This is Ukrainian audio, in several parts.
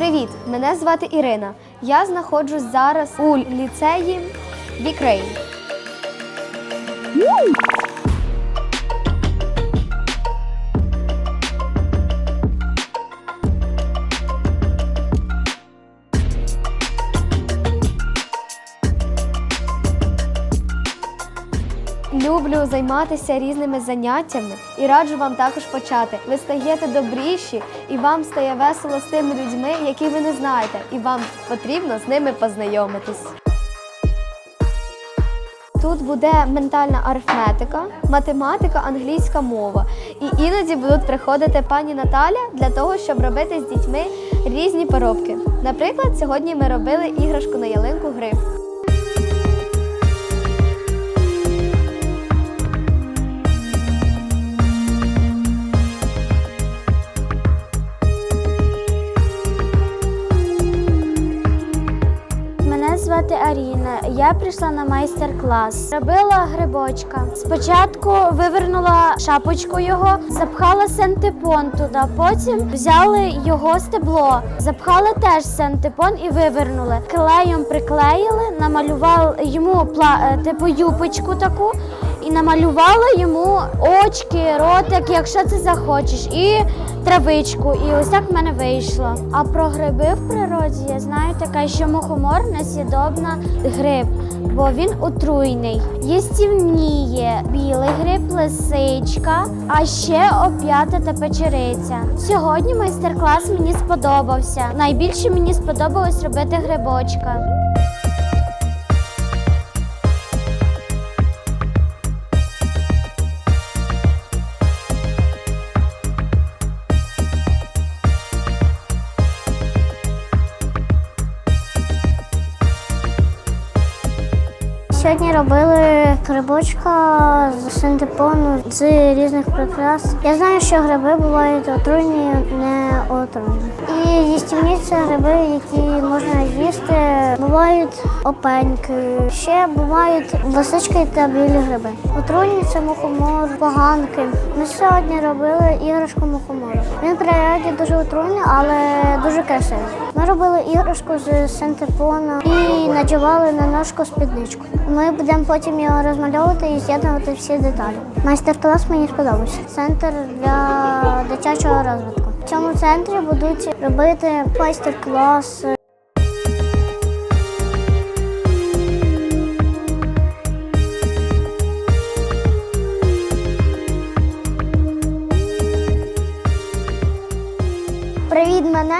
Привіт! Мене звати Ірина. Я знаходжусь зараз у ліцеї Вікрейн. Люблю займатися різними заняттями і раджу вам також почати. Ви стаєте добріші, і вам стає весело з тими людьми, які ви не знаєте, і вам потрібно з ними познайомитись. Тут буде ментальна арифметика, математика, англійська мова. І іноді будуть приходити пані Наталя для того, щоб робити з дітьми різні поробки. Наприклад, сьогодні ми робили іграшку на ялинку гриб. Я прийшла на майстер-клас. Робила грибочка. Спочатку вивернула шапочку його, запхала синтепон туди. Потім взяли його стебло, запхали теж синтепон і вивернули. Клеєм приклеїли, намалювали йому е, типу юпочку таку. І намалювала йому очки, ротик, якщо це захочеш, і травичку. І ось так в мене вийшло. А про гриби в природі я знаю таке, що мухомор несвідобна гриб, бо він отруйний. Їстівніє білий гриб, лисичка, а ще оп'ята та печериця. Сьогодні майстер-клас мені сподобався. Найбільше мені сподобалось робити грибочка. Сьогодні робили грибочка з синтепону з різних прикрас. Я знаю, що гриби бувають отруйні, не отруйні. І їстівні це гриби, які можна їсти. Бувають опеньки, ще бувають лисички та білі гриби. Отруйні це мухомор, поганки. Ми сьогодні робили іграшку мухомору. Він природі дуже отруйний, але дуже красивий. Ми робили іграшку з синтепону і надівали на ножку спідничку. Ми будемо потім його розмальовувати і з'єднувати всі деталі. Майстер-клас мені сподобався. Центр для дитячого розвитку. В цьому центрі будуть робити майстер-клас.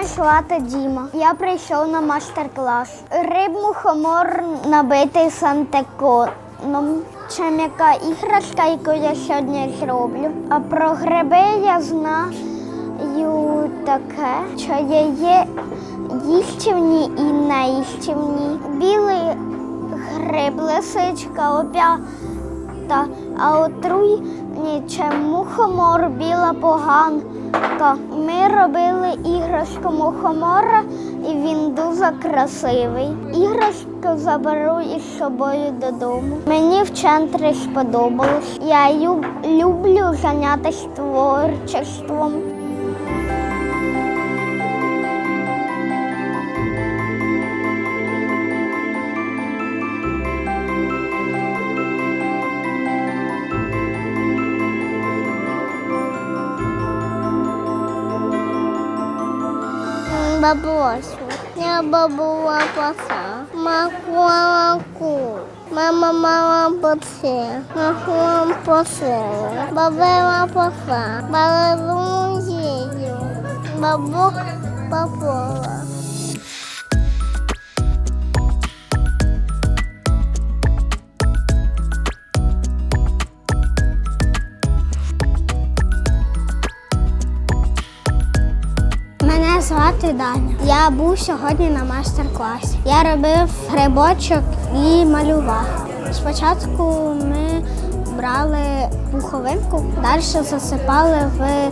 Мене звати Діма. Я прийшов на майстер-клас. Риб мухомор набитий сантеконом. Це м'яка іграшка, яку я сьогодні зроблю. А про гриби я знаю таке, що є, є і неїстівні. Білий гриб, лисичка, опята, а отруйні чи мухомор, біла Ми робили іграшку мухомора, і він дуже красивий. Іграшку заберу із собою додому. Мені в центрі сподобалось. Я люблю зайнятися творчеством. posso. Minha babua passar. Macuamacu. Mamamama você. Macuam Babé, Babema passar. Balalum gírio. Babu papola. Даня. Я був сьогодні на майстер-класі. Я робив грибочок і малював. Спочатку ми брали пуховинку, далі засипали в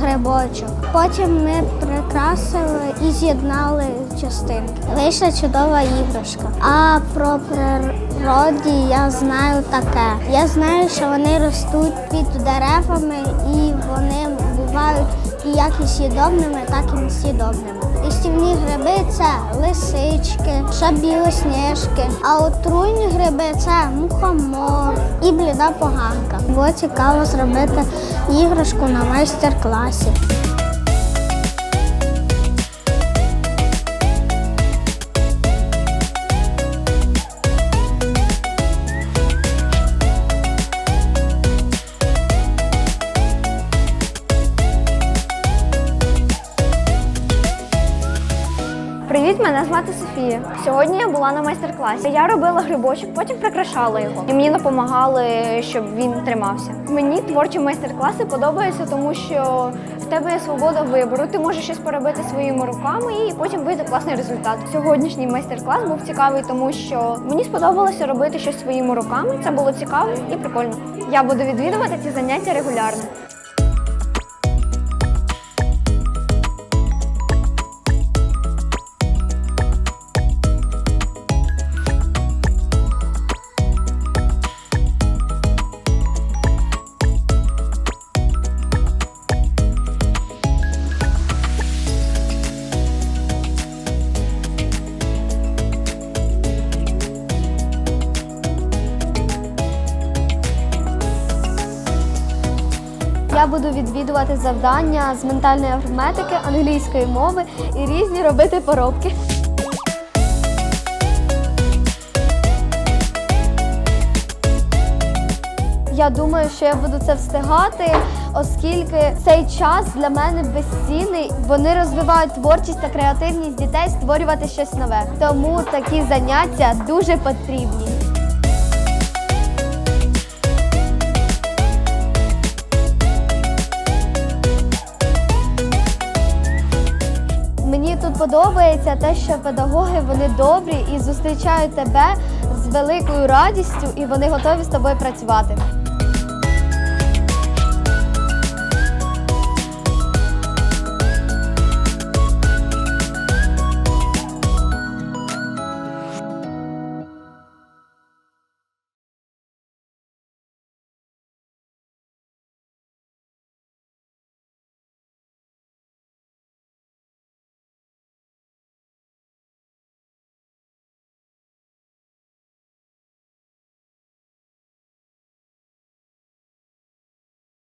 грибочок. Потім ми прикрасили і з'єднали частинки. Вийшла чудова іграшка. А про природі я знаю таке. Я знаю, що вони ростуть під деревами і вони бувають як і сідобними, так і несідобними. Істівні гриби це лисички, шабілосніжки, а отруйні гриби це мухомор і бліда поганка. Було цікаво зробити іграшку на майстер-класі. Привіт, мене звати Софія. Сьогодні я була на майстер-класі. Я робила грибочок, потім прикрашала його. І мені допомагали, щоб він тримався. Мені творчі майстер-класи подобаються, тому що в тебе є свобода вибору. Ти можеш щось поробити своїми руками і потім вийде класний результат. Сьогоднішній майстер-клас був цікавий, тому що мені сподобалося робити щось своїми руками. Це було цікаво і прикольно. Я буду відвідувати ці заняття регулярно. Буду відвідувати завдання з ментальної арифметики, англійської мови і різні робити поробки. Я думаю, що я буду це встигати, оскільки цей час для мене безцінний. Вони розвивають творчість та креативність дітей створювати щось нове. Тому такі заняття дуже потрібні. Подобається те, що педагоги вони добрі і зустрічають тебе з великою радістю, і вони готові з тобою працювати.